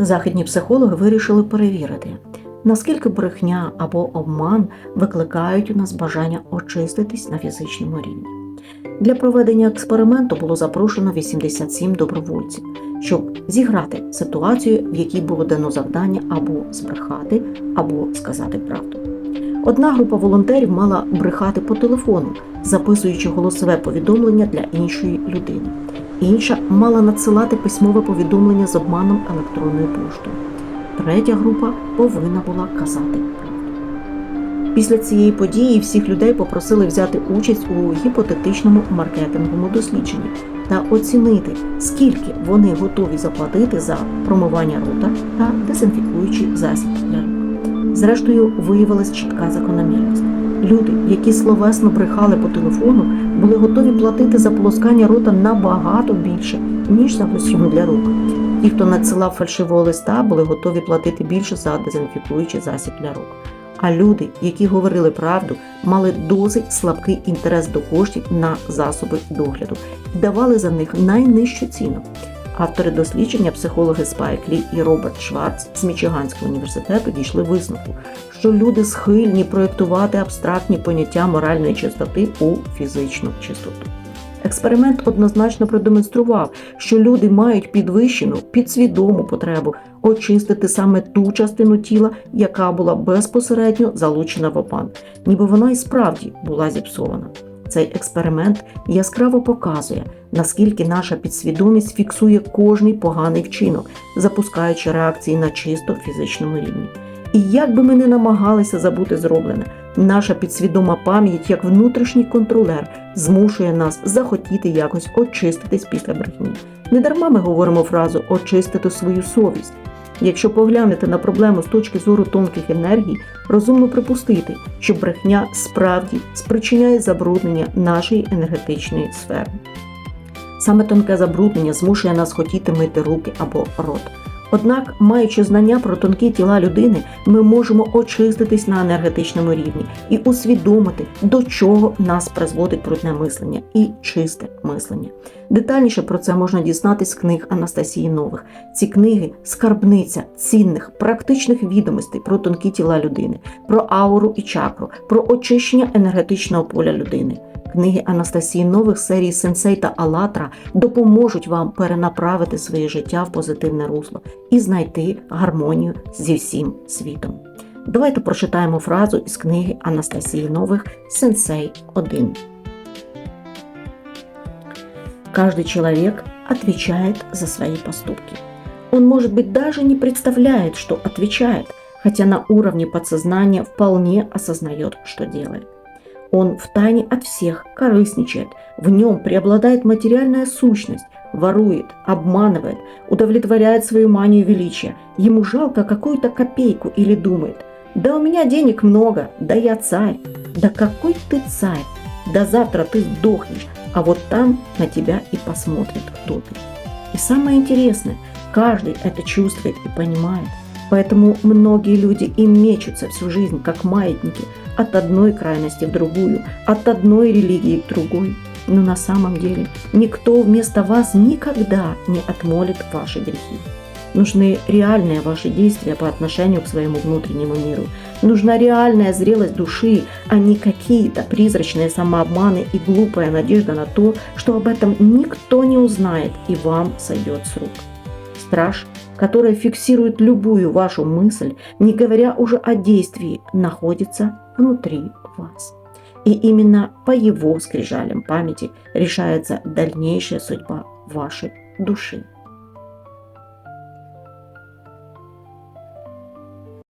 Західні психологи вирішили перевірити, наскільки брехня або обман викликають у нас бажання очиститись на фізичному рівні. Для проведення експерименту було запрошено 87 добровольців, щоб зіграти ситуацію, в якій було дано завдання або збрехати, або сказати правду. Одна група волонтерів мала брехати по телефону, записуючи голосове повідомлення для іншої людини. Інша мала надсилати письмове повідомлення з обманом електронною поштою. Третя група повинна була казати правду. Після цієї події всіх людей попросили взяти участь у гіпотетичному маркетинговому дослідженні та оцінити, скільки вони готові заплатити за промивання рота та дезінфікуючий засіб. Зрештою, виявилась чітка закономірність. Люди, які словесно брехали по телефону, були готові платити за полоскання рота набагато більше, ніж за лосьйон для рук. Ті, хто надсилав фальшивого листа, були готові платити більше за дезінфікуючий засіб для рук. А люди, які говорили правду, мали досить слабкий інтерес до коштів на засоби догляду і давали за них найнижчу ціну. Автори дослідження, психологи Спайк Лі і Роберт Шварц з Мічиганського університету дійшли висновку, що люди схильні проєктувати абстрактні поняття моральної чистоти у фізичну чистоту. Експеримент однозначно продемонстрував, що люди мають підвищену підсвідому потребу очистити саме ту частину тіла, яка була безпосередньо залучена в обман, ніби вона і справді була зіпсована. Цей експеримент яскраво показує, наскільки наша підсвідомість фіксує кожний поганий вчинок, запускаючи реакції на чисто фізичному рівні. І як би ми не намагалися забути зроблене, наша підсвідома пам'ять, як внутрішній контролер, змушує нас захотіти якось очиститись після брехні. Недарма ми говоримо фразу очистити свою совість. Якщо поглянути на проблему з точки зору тонких енергій, розумно припустити, що брехня справді спричиняє забруднення нашої енергетичної сфери. Саме тонке забруднення змушує нас хотіти мити руки або рот. Однак, маючи знання про тонкі тіла людини, ми можемо очиститись на енергетичному рівні і усвідомити, до чого нас призводить брудне мислення і чисте мислення. Детальніше про це можна дізнатись з книг Анастасії Нових. Ці книги скарбниця цінних практичних відомостей про тонкі тіла людини, про ауру і чакру, про очищення енергетичного поля людини. Книги Анастасії Нових серії Сенсей та Алатра допоможуть вам перенаправити своє життя в позитивне русло і знайти гармонію зі всім світом. Давайте прочитаємо фразу із книги Анастасії Нових Сенсей 1. Каждый человек отвечает за свои поступки. Он, может быть, даже не представляет, что отвечает, хотя на уровне подсознания вполне осознает, что делает. Он втайне от всех корыстничает, в нем преобладает материальная сущность, ворует, обманывает, удовлетворяет свою манию величия. Ему жалко какую-то копейку или думает, да у меня денег много, да я царь. Да какой ты царь? Да завтра ты сдохнешь, а вот там на тебя и посмотрит кто ты. И самое интересное, каждый это чувствует и понимает. Поэтому многие люди и мечутся всю жизнь, как маятники, от одной крайности в другую, от одной религии к другой. Но на самом деле никто вместо вас никогда не отмолит ваши грехи. Нужны реальные ваши действия по отношению к своему внутреннему миру. Нужна реальная зрелость души, а не какие-то призрачные самообманы и глупая надежда на то, что об этом никто не узнает и вам сойдет с рук. Страж, который фиксирует любую вашу мысль, не говоря уже о действии, находится внутри вас. И именно по его скрижалям памяти решается дальнейшая судьба вашей души.